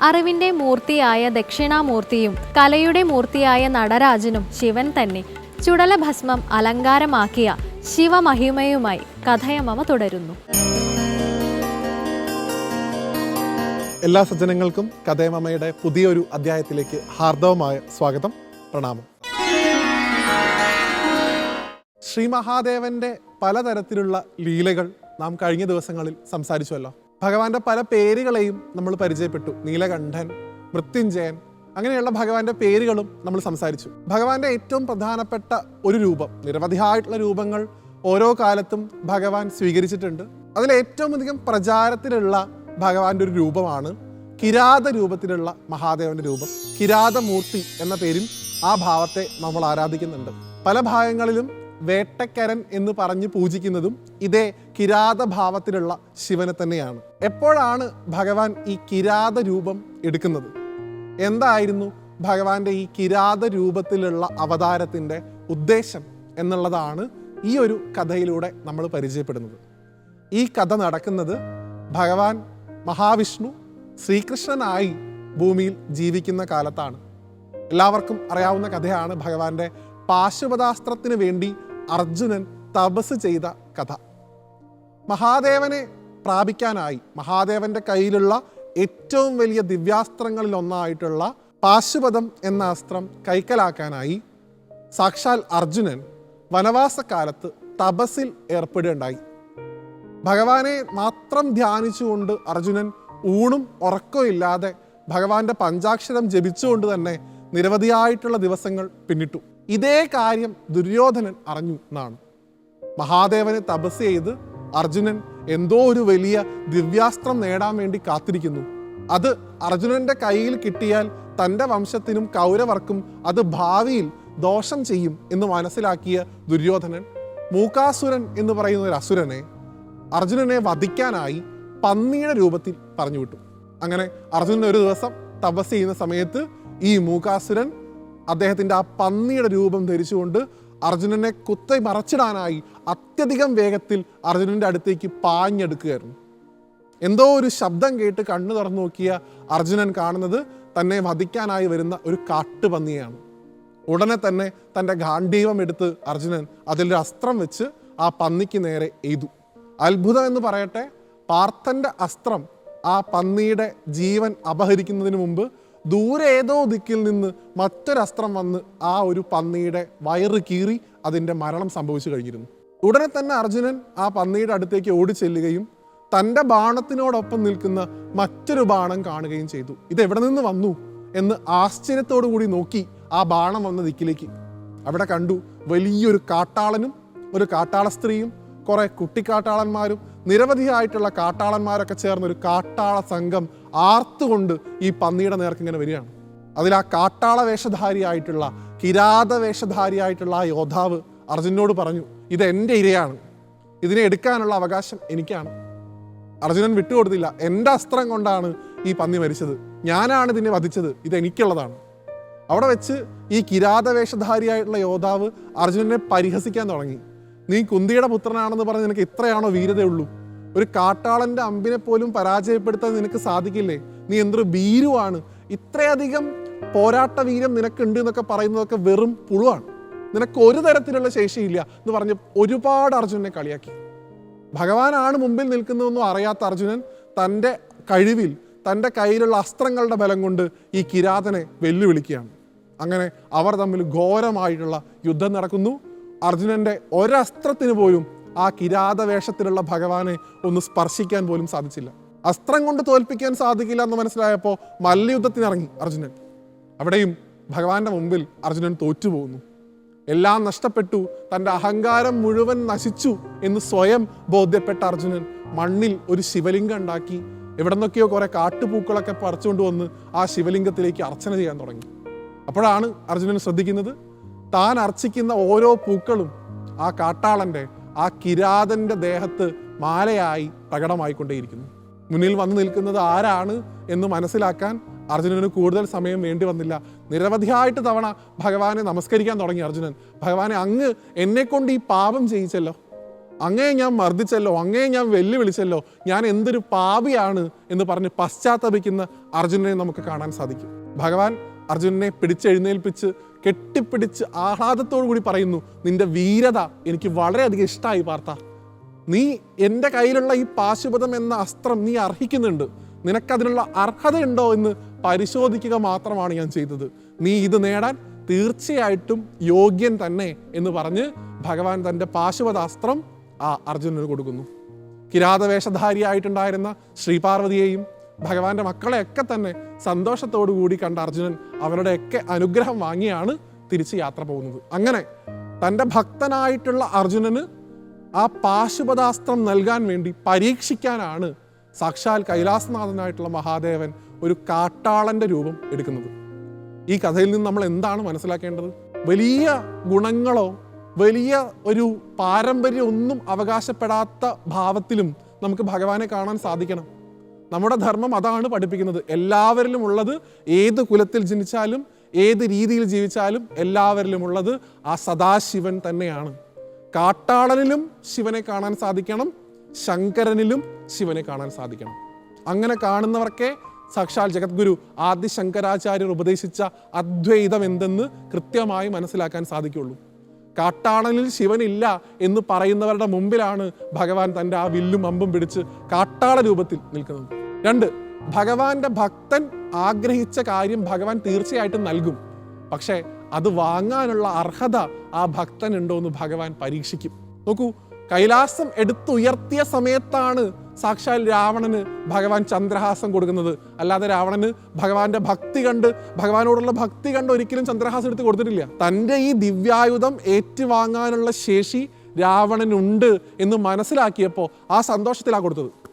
അറിവിന്റെ മൂർത്തിയായ ദക്ഷിണാമൂർത്തിയും കലയുടെ മൂർത്തിയായ നടരാജനും ശിവൻ തന്നെ ചുടലഭസ്മം അലങ്കാരമാക്കിയ ശിവമഹിമയുമായി കഥയമവ തുടരുന്നു. എല്ലാ സജ്ജനങ്ങൾക്കും കഥയമമ്മയുടെ പുതിയൊരു അധ്യായത്തിലേക്ക് ഹാർദവമായ സ്വാഗതം പ്രണാമം. ശ്രീ മഹാദേവന്റെ പലതരത്തിലുള്ള ലീലകൾ നാം കഴിഞ്ഞ ദിവസങ്ങളിൽ സംസാരിച്ചുവല്ലോ. ഭഗവാന്റെ പല പേരുകളെയും നമ്മൾ പരിചയപ്പെട്ടു. നീലകണ്ഠൻ മൃത്യുഞ്ജയൻ അങ്ങനെയുള്ള ഭഗവാന്റെ പേരുകളും നമ്മൾ സംസാരിച്ചു. ഭഗവാന്റെ ഏറ്റവും പ്രധാനപ്പെട്ട ഒരു രൂപം നിരവധിയായിട്ടുള്ള രൂപങ്ങൾ ഓരോ കാലത്തും ഭഗവാൻ സ്വീകരിച്ചിട്ടുണ്ട്. അതിൽ ഏറ്റവും അധികം പ്രചാരത്തിലുള്ള ഭഗവാന്റെ ഒരു രൂപമാണ് കിരാത രൂപത്തിലുള്ള മഹാദേവന്റെ രൂപം. കിരാതമൂർത്തി എന്ന പേരിൽ ആ ഭാവത്തെ നമ്മൾ ആരാധിക്കുന്നുണ്ട്. പല ഭാഗങ്ങളിലും വേട്ടക്കരൻ എന്ന് പറഞ്ഞ് പൂജിക്കുന്നതും ഇതേ കിരാത ഭാവത്തിലുള്ള ശിവനെ തന്നെയാണ്. എപ്പോഴാണ് ഭഗവാൻ ഈ കിരാത രൂപം എടുക്കുന്നത്? എന്തായിരുന്നു ഭഗവാന്റെ ഈ കിരാത രൂപത്തിലുള്ള അവതാരത്തിന്റെ ഉദ്ദേശം എന്നുള്ളതാണ് ഈ ഒരു കഥയിലൂടെ നമ്മൾ പരിചയപ്പെടുന്നത്. ഈ കഥ നടക്കുന്നത് ഭഗവാൻ മഹാവിഷ്ണു ശ്രീകൃഷ്ണനായി ഭൂമിയിൽ ജീവിക്കുന്ന കാലത്താണ്. എല്ലാവർക്കും അറിയാവുന്ന കഥയാണ് ഭഗവാന്റെ പാശുപതാസ്ത്രത്തിന് വേണ്ടി അർജുനൻ തപസ് ചെയ്ത കഥ. മഹാദേവനെ പ്രാപിക്കാനായി മഹാദേവന്റെ കയ്യിലുള്ള ഏറ്റവും വലിയ ദിവ്യാസ്ത്രങ്ങളിൽ ഒന്നായിട്ടുള്ള പാശുപതം എന്ന അസ്ത്രം കൈക്കലാക്കാനായി സാക്ഷാൽ അർജുനൻ വനവാസക്കാലത്ത് തപസിൽ ഏർപ്പെടുകയുണ്ടായി. ഭഗവാനെ മാത്രം ധ്യാനിച്ചുകൊണ്ട് അർജുനൻ ഊണും ഉറക്കവും ഇല്ലാതെ ഭഗവാന്റെ പഞ്ചാക്ഷരം ജപിച്ചുകൊണ്ട് തന്നെ നിരവധിയായിട്ടുള്ള ദിവസങ്ങൾ പിന്നിട്ടു. ഇതേ കാര്യം ദുര്യോധനൻ അറിഞ്ഞു എന്നാണ്. മഹാദേവനെ തപസ് ചെയ്ത് അർജുനൻ എന്തോ ഒരു വലിയ ദിവ്യാസ്ത്രം നേടാൻ വേണ്ടി കാത്തിരിക്കുന്നു. അത് അർജുനന്റെ കയ്യിൽ കിട്ടിയാൽ തന്റെ വംശത്തിനും കൗരവർക്കും അത് ഭാവിയിൽ ദോഷം ചെയ്യും എന്ന് മനസ്സിലാക്കിയ ദുര്യോധനൻ മൂക്കാസുരൻ എന്ന് പറയുന്ന ഒരു അസുരനെ അർജുനനെ വധിക്കാനായി പന്നിയുടെ രൂപത്തിൽ പറഞ്ഞു വിട്ടു. അങ്ങനെ അർജുനൻ ഒരു ദിവസം തപസ് ചെയ്യുന്ന സമയത്ത് ഈ മൂകാസുരൻ അദ്ദേഹത്തിന്റെ ആ പന്നിയുടെ രൂപം ധരിച്ചുകൊണ്ട് അർജുനനെ കുത്തി മറച്ചിടാനായി അത്യധികം വേഗത്തിൽ അർജുനന്റെ അടുത്തേക്ക് പാഞ്ഞെടുക്കുകയായിരുന്നു. എന്തോ ഒരു ശബ്ദം കേട്ട് കണ്ണു തുറന്നു നോക്കിയ അർജുനൻ കാണുന്നത് തന്നെ വധിക്കാനായി വരുന്ന ഒരു കാട്ടുപന്നിയാണ്. ഉടനെ തന്നെ തന്റെ ഗാന്ധീവം എടുത്ത് അർജുനൻ അതിലൊരു അസ്ത്രം വെച്ച് ആ പന്നിക്ക് നേരെ എയ്തു. അത്ഭുതം എന്ന് പറയട്ടെ പാർത്ഥന്റെ അസ്ത്രം ആ പന്നിയുടെ ജീവൻ അപഹരിക്കുന്നതിന് മുമ്പ് ദൂരെ ഏതോ ദിക്കിൽ നിന്ന് മറ്റൊരസ്ത്രം വന്ന് ആ ഒരു പന്നിയുടെ വയറ് കീറി അതിന്റെ മരണം സംഭവിച്ചു കഴിഞ്ഞിരുന്നു. ഉടനെ തന്നെ അർജുനൻ ആ പന്നിയുടെ അടുത്തേക്ക് ഓടിച്ചെല്ലുകയും തന്റെ ബാണത്തിനോടൊപ്പം നിൽക്കുന്ന മറ്റൊരു ബാണം കാണുകയും ചെയ്തു. ഇത് എവിടെ നിന്ന് വന്നു എന്ന് ആശ്ചര്യത്തോടു കൂടി നോക്കി ആ ബാണം വന്ന ദിക്കിലേക്ക്. അവിടെ കണ്ടു വലിയൊരു കാട്ടാളനും ഒരു കാട്ടാള സ്ത്രീയും കുറെ കുട്ടിക്കാട്ടാളന്മാരും നിരവധിയായിട്ടുള്ള കാട്ടാളന്മാരൊക്കെ ചേർന്നൊരു കാട്ടാള സംഘം ആർത്തുകൊണ്ട് ഈ പന്നിയുടെ നേർക്ക് ഇങ്ങനെ വരികയാണ്. അതിൽ ആ കാട്ടാള വേഷധാരിയായിട്ടുള്ള കിരാത വേഷധാരിയായിട്ടുള്ള ആ യോദ്ധാവ് അർജുനോട് പറഞ്ഞു ഇത് എന്റെ ഇരയാണ്. ഇതിനെ എടുക്കാനുള്ള അവകാശം എനിക്കാണ്. അർജുനൻ വിട്ടുകൊടുത്തില്ല. എന്റെ അസ്ത്രം കൊണ്ടാണ് ഈ പന്നി മരിച്ചത്. ഞാനാണ് ഇതിനെ വധിച്ചത്. ഇത് എനിക്കുള്ളതാണ്. അവിടെ വെച്ച് ഈ കിരാത വേഷധാരിയായിട്ടുള്ള യോദ്ധാവ് അർജുനനെ പരിഹസിക്കാൻ തുടങ്ങി. നീ കുന്തിയുടെ പുത്രനാണെന്ന് പറഞ്ഞ് നിനക്ക് ഇത്രയാണോ വീരതയുള്ളൂ ഒരു കാട്ടാളന്റെ അമ്പിനെ പോലും പരാജയപ്പെടുത്താൻ നിനക്ക് സാധിക്കില്ലേ? നീ എന്തൊരു ഭീരുവാണ്. ഇത്രയധികം പോരാട്ട വീര്യം നിനക്കുണ്ട് എന്നൊക്കെ പറയുന്നതൊക്കെ വെറും പുഴുവാണ് നിനക്ക് ഒരു തരത്തിലുള്ള ശേഷിയില്ല എന്ന് പറഞ്ഞ് ഒരുപാട് അർജുനനെ കളിയാക്കി. ഭഗവാനാണ് മുമ്പിൽ നിൽക്കുന്നതെന്നും അറിയാത്ത അർജുനൻ തന്റെ കഴിവിൽ തന്റെ കയ്യിലുള്ള അസ്ത്രങ്ങളുടെ ബലം കൊണ്ട് ഈ കിരാതനെ വെല്ലുവിളിക്കുകയാണ്. അങ്ങനെ അവർ തമ്മിൽ ഘോരമായിട്ടുള്ള യുദ്ധം നടക്കുന്നു. അർജുനന്റെ ഒരസ്ത്രത്തിന് പോലും ആ കിരാത വേഷത്തിലുള്ള ഭഗവാനെ ഒന്ന് സ്പർശിക്കാൻ പോലും സാധിച്ചില്ല. അസ്ത്രം കൊണ്ട് തോൽപ്പിക്കാൻ സാധിക്കില്ല എന്ന് മനസ്സിലായപ്പോൾ മല്ലയുദ്ധത്തിനിറങ്ങി അർജുനൻ. അവിടെയും ഭഗവാന്റെ മുമ്പിൽ അർജുനൻ തോറ്റുപോകുന്നു. എല്ലാം നഷ്ടപ്പെട്ടു തന്റെ അഹങ്കാരം മുഴുവൻ നശിച്ചു എന്ന് സ്വയം ബോധ്യപ്പെട്ട അർജുനൻ മണ്ണിൽ ഒരു ശിവലിംഗം ഉണ്ടാക്കി എവിടെ നിന്നൊക്കെയോ കുറെ കാട്ടുപൂക്കളൊക്കെ പറിച്ചുകൊണ്ട് വന്ന് ആ ശിവലിംഗത്തിലേക്ക് അർച്ചന ചെയ്യാൻ തുടങ്ങി. അപ്പോഴാണ് അർജുനൻ ശ്രദ്ധിക്കുന്നത് താൻ അർച്ചിക്കുന്ന ഓരോ പൂക്കളും ആ കാട്ടാളന്റെ ആ കിരാതന്റെ ദേഹത്ത് മാലയായി പ്രകടമായിക്കൊണ്ടേയിരിക്കുന്നു. മുന്നിൽ വന്നു നിൽക്കുന്നത് ആരാണ് എന്ന് മനസ്സിലാക്കാൻ അർജുനന് കൂടുതൽ സമയം വേണ്ടി വന്നില്ല. നിരവധിയായിട്ട് തവണ ഭഗവാനെ നമസ്കരിക്കാൻ തുടങ്ങി അർജുനൻ. ഭഗവാനെ അങ്ങ് എന്നെ കൊണ്ട് ഈ പാപം ചെയ്യിച്ചല്ലോ. അങ്ങേ ഞാൻ മർദ്ദിച്ചല്ലോ. അങ്ങേ ഞാൻ വെല്ലുവിളിച്ചല്ലോ. ഞാൻ എന്തൊരു പാപിയാണ് എന്ന് പറഞ്ഞ് പശ്ചാത്തപിക്കുന്ന അർജുനനെ നമുക്ക് കാണാൻ സാധിക്കും. ഭഗവാൻ അർജുനനെ പിടിച്ചെഴുന്നേൽപ്പിച്ച് കെട്ടിപ്പിടിച്ച് ആഹ്ലാദത്തോടു കൂടി പറയുന്നു നിന്റെ വീരത എനിക്ക് വളരെയധികം ഇഷ്ടമായി പാർത്ത. നീ എന്റെ കയ്യിലുള്ള ഈ പാശുപതം എന്ന അസ്ത്രം നീ അർഹിക്കുന്നുണ്ട്. നിനക്കതിനുള്ള അർഹതയുണ്ടോ എന്ന് പരിശോധിക്കുക മാത്രമാണ് ഞാൻ ചെയ്തത്. നീ ഇത് നേടാൻ തീർച്ചയായിട്ടും യോഗ്യൻ തന്നെ എന്ന് പറഞ്ഞ് ഭഗവാൻ തന്റെ പാശുപതാസ്ത്രം ആ അർജുനന് കൊടുക്കുന്നു. കിരാതവേഷധാരിയായിട്ടുണ്ടായിരുന്ന ശ്രീപാർവതിയെയും ഭഗവാന്റെ മക്കളെയൊക്കെ തന്നെ സന്തോഷത്തോടു കൂടി കണ്ട അർജുനൻ അവരുടെയൊക്കെ അനുഗ്രഹം വാങ്ങിയാണ് തിരിച്ച് യാത്ര പോകുന്നത്. അങ്ങനെ തന്റെ ഭക്തനായിട്ടുള്ള അർജുനന് ആ പാശുപതാസ്ത്രം നൽകാൻ വേണ്ടി പരീക്ഷിക്കാനാണ് സാക്ഷാൽ കൈലാസനാഥനായിട്ടുള്ള മഹാദേവൻ ഒരു കാട്ടാളന്റെ രൂപം എടുക്കുന്നത്. ഈ കഥയിൽ നിന്ന് നമ്മൾ എന്താണ് മനസ്സിലാക്കേണ്ടത്? വലിയ ഗുണങ്ങളോ വലിയ ഒരു പാരമ്പര്യമൊന്നും അവകാശപ്പെടാത്ത ഭാവത്തിലും നമുക്ക് ഭഗവാനെ കാണാൻ സാധിക്കണം. നമ്മുടെ ധർമ്മം അതാണ് പഠിപ്പിക്കുന്നത്. എല്ലാവരിലും ഉള്ളത് ഏത് കുലത്തിൽ ജനിച്ചാലും ഏത് രീതിയിൽ ജീവിച്ചാലും എല്ലാവരിലും ഉള്ളത് ആ സദാശിവൻ തന്നെയാണ്. കാട്ടാളനിലും ശിവനെ കാണാൻ സാധിക്കണം ശങ്കരനിലും ശിവനെ കാണാൻ സാധിക്കണം. അങ്ങനെ കാണുന്നവർക്കേ സാക്ഷാൽ ജഗദ്ഗുരു ആദി ശങ്കരാചാര്യർ ഉപദേശിച്ച അദ്വൈതം എന്തെന്ന് കൃത്യമായി മനസ്സിലാക്കാൻ സാധിക്കുള്ളൂ. കാട്ടാളനിൽ ശിവനില്ല എന്ന് പറയുന്നവരുടെ മുമ്പിലാണ് ഭഗവാൻ തന്റെ ആ വില്ലും അമ്പും പിടിച്ച് കാട്ടാള രൂപത്തിൽ നിൽക്കുന്നത്. രണ്ട് ഭഗവാന്റെ ഭക്തൻ ആഗ്രഹിച്ച കാര്യം ഭഗവാൻ തീർച്ചയായിട്ടും നൽകും. പക്ഷേ അത് വാങ്ങാനുള്ള അർഹത ആ ഭക്തൻ ഉണ്ടോ എന്ന് ഭഗവാൻ പരീക്ഷിക്കും. നോക്കൂ കൈലാസം എടുത്തുയർത്തിയ സമയത്താണ് സാക്ഷാൽ രാവണന് ഭഗവാൻ ചന്ദ്രഹാസം കൊടുക്കുന്നത്. അല്ലാതെ രാവണന് ഭഗവാന്റെ ഭക്തി കണ്ട് ഭഗവാനോടുള്ള ഭക്തി കണ്ട് ഒരിക്കലും ചന്ദ്രഹാസം എടുത്ത് കൊടുത്തിട്ടില്ല. തന്റെ ഈ ദിവ്യായുധം ഏറ്റുവാങ്ങാനുള്ള ശേഷി രാവണനുണ്ട് എന്ന് മനസ്സിലാക്കിയപ്പോൾ ആ സന്തോഷത്തിലാണ് കൊടുത്തത്.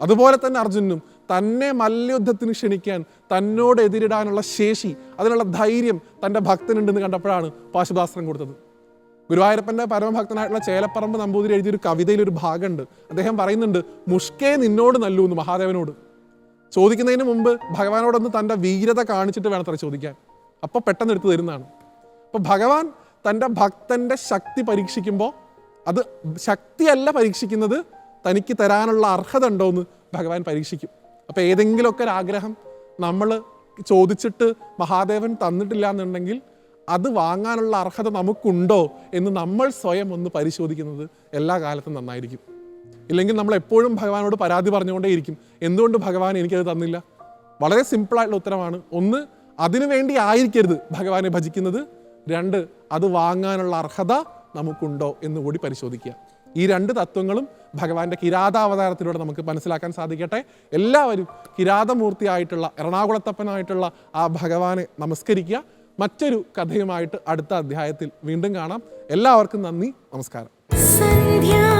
അതുപോലെ തന്നെ അർജുനും തന്നെ മല്ലയുദ്ധത്തിന് ക്ഷണിക്കാൻ തന്നോട് എതിരിടാനുള്ള ശേഷി അതിനുള്ള ധൈര്യം തന്റെ ഭക്തനുണ്ടെന്ന് കണ്ടപ്പോഴാണ് പാശുദാസ്ത്രം കൊടുത്തത്. ഗുരുവായൂരപ്പന്റെ പരമഭക്തനായിട്ടുള്ള ചേലപ്പറമ്പ് നമ്പൂതിരി എഴുതിയൊരു കവിതയിൽ ഒരു ഭാഗമുണ്ട്. അദ്ദേഹം പറയുന്നുണ്ട് മുഷ്കേ നിന്നോട് നല്ലൂ എന്ന് മഹാദേവനോട്. ചോദിക്കുന്നതിന് മുമ്പ് ഭഗവാനോടൊന്ന് തന്റെ വീരത കാണിച്ചിട്ട് വേണം അത്ര ചോദിക്കാൻ. അപ്പോൾ പെട്ടെന്ന് എടുത്തു തരുന്നതാണ്. അപ്പോൾ ഭഗവാൻ തന്റെ ഭക്തന്റെ ശക്തി പരീക്ഷിക്കുമ്പോൾ അത് ശക്തിയല്ല പരീക്ഷിക്കുന്നത് തനിക്ക് തരാനുള്ള അർഹത ഉണ്ടോ എന്ന് ഭഗവാൻ പരീക്ഷിക്കും. അപ്പോൾ ഏതെങ്കിലുമൊക്കെ ഒരു ആഗ്രഹം നമ്മൾ ചോദിച്ചിട്ട് മഹാദേവൻ തന്നിട്ടില്ല എന്നുണ്ടെങ്കിൽ അത് വാങ്ങാനുള്ള അർഹത നമുക്കുണ്ടോ എന്ന് നമ്മൾ സ്വയം ഒന്ന് പരിശോധിക്കുന്നത് എല്ലാ കാലത്തും നന്നായിരിക്കും. ഇല്ലെങ്കിൽ നമ്മൾ എപ്പോഴും ഭഗവാനോട് പരാതി പറഞ്ഞുകൊണ്ടേയിരിക്കും എന്തുകൊണ്ട് ഭഗവാൻ എനിക്കത് തന്നില്ല? വളരെ സിമ്പിളായിട്ടുള്ള ഉത്തരമാണ്. ഒന്ന് അതിനു വേണ്ടി ആയിരിക്കരുത് ഭഗവാനെ ഭജിക്കുന്നത്. രണ്ട് അത് വാങ്ങാനുള്ള അർഹത നമുക്കുണ്ടോ എന്ന് കൂടി പരിശോധിക്കുക. ഈ രണ്ട് തത്വങ്ങളും ഭഗവാന്റെ കിരാതാവതാരത്തിലൂടെ നമുക്ക് മനസ്സിലാക്കാൻ സാധിക്കട്ടെ. എല്ലാവരും കിരാതമൂർത്തിയായിട്ടുള്ള എറണാകുളത്തപ്പനായിട്ടുള്ള ആ ഭഗവാനെ നമസ്കരിക്കുക. മറ്റൊരു കഥയുമായിട്ട് അടുത്ത അധ്യായത്തിൽ വീണ്ടും കാണാം. എല്ലാവർക്കും നന്ദി നമസ്കാരം.